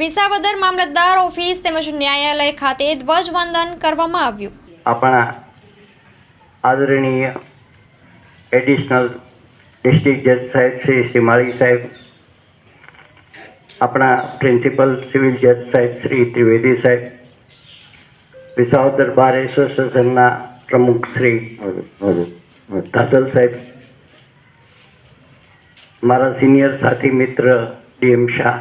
વિસાવદર મામલતદાર office તેમજ ન્યાયાલય ખાતે ધ્વજવંદન કરવામાં આવ્યું. આપણા આદરણીય એડિશનલ ડિસ્ટ્રિક્ટ જજ સાહેબ શ્રી શ્રીમાળી સાહેબ, આપણા પ્રિન્સિપલ સિવિલ જજ સાહેબ શ્રી ત્રિવેદી સાહેબ, વિસાવદર બાર એસોસિએશનના પ્રમુખ શ્રી ધાદલ સાહેબ, મારા સિનિયર સાથી મિત્ર ડીએમ શાહ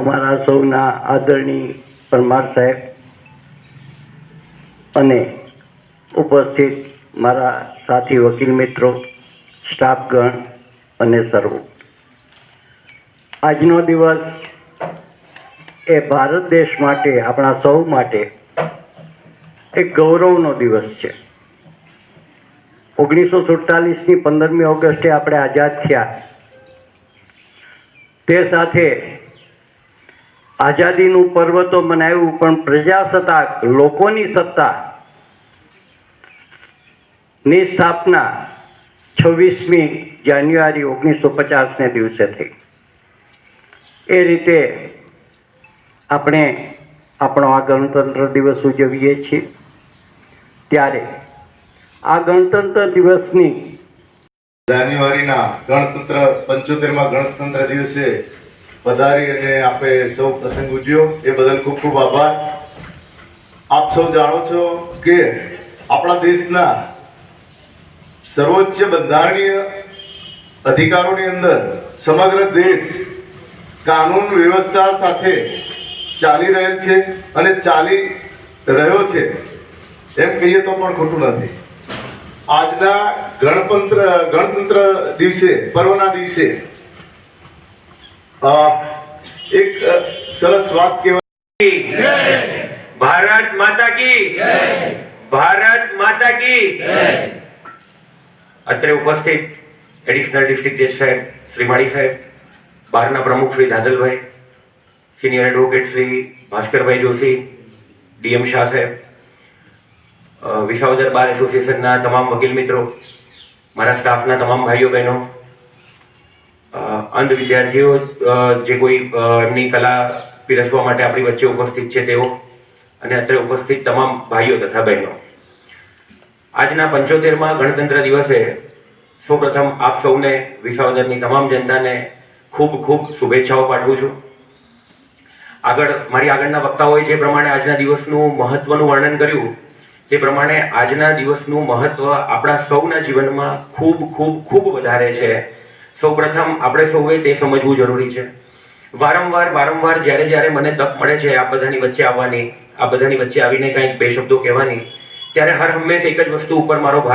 અમારા સૌના આદરણીય પરમાર સાહેબ અને ઉપસ્થિત મારા સાથી વકીલ મિત્રો સ્ટાફગણ અને સર્વો. આજનો દિવસ એ ભારત દેશ માટે, આપણા સૌ માટે એક ગૌરવનો દિવસ છે. ઓગણીસો સુડતાલીસની પંદરમી ઓગસ્ટે આપણે આઝાદ થયા. તે સાથે આઝાદીનું પર્વ તો મનાવ્યું પણ પ્રજાસત્તાક, લોકોની સત્તા ની સ્થાપના છવ્વીસમી જાન્યુઆરી ઓગણીસો પચાસને દિવસે થઈ. એ રીતે આપણે આપણો આ ગણતંત્ર દિવસ ઉજવીએ છીએ. ત્યારે આ ગણતંત્ર દિવસની જાન્યુઆરીના ગણતંત્ર, પંચોતેરમાં ગણતંત્ર દિવસે પધારી અને આપે સૌ પ્રસંગ ઉજ્યો એ બદલ ખૂબ ખૂબ આભાર. આપ સૌ જાણો છો કે આપણા દેશના સર્વોચ્ચ બંધારણીય અધિકારોની અંદર સમગ્ર દેશ કાનૂન વ્યવસ્થા સાથે ચાલી રહેલ છે અને ચાલી રહ્યો છે. એમ કહીએ તો પણ ખોટું નથી. આજના ગણતંત્ર ગણતંત્ર દિવસે, પર્વના દિવસે એક સરસ વાત કહેવાય. ભારત માતા કી. ભારત માતા કી. અત્રે ઉપસ્થિત એડિશનલ ડિસ્ટ્રિક્ટ જજ સાહેબ શ્રી માળી સાહેબ બહારના પ્રમુખ Shri Dhadalbhai senior advocate Shri Bhaskarbhai Joshi DM Shah સાહેબ વિસાવદર બાર એસોસિએશનના તમામ વકીલ મિત્રો મારા સ્ટાફના તમામ ભાઈઓ બહેનો અંધ વિદ્યાર્થીઓ જે કોઈ એમની કલા પીરસવા માટે આપણી વચ્ચે ઉપસ્થિત છે તેઓ અને અત્રે ઉપસ્થિત તમામ ભાઈઓ તથા બહેનો. આજના પંચોતેરમાં ગણતંત્ર દિવસે સૌપ્રથમ આપ સૌને વિસાવદરની તમામ જનતાને ખૂબ ખૂબ શુભેચ્છાઓ પાઠવું છું. આગળ, મારી આગળના વક્તાઓએ જે પ્રમાણે આજના દિવસનું મહત્વનું વર્ણન કર્યું, તે પ્રમાણે આજના દિવસનું મહત્વ આપણા સૌના જીવનમાં ખૂબ ખૂબ ખૂબ વધારે છે. સૌપ્રથમ આપણે સૌએ તે સમજવું જરૂરી છે. વારંવાર વારંવાર જ્યારે જ્યારે મને તક મળે છે આ બધાની વચ્ચે આવવાની, આ બધાની વચ્ચે આવીને કંઈક બે શબ્દો કહેવાની, ત્યારે હર હંમેશ એક જ વસ્તુ ઉપર મારો ભાર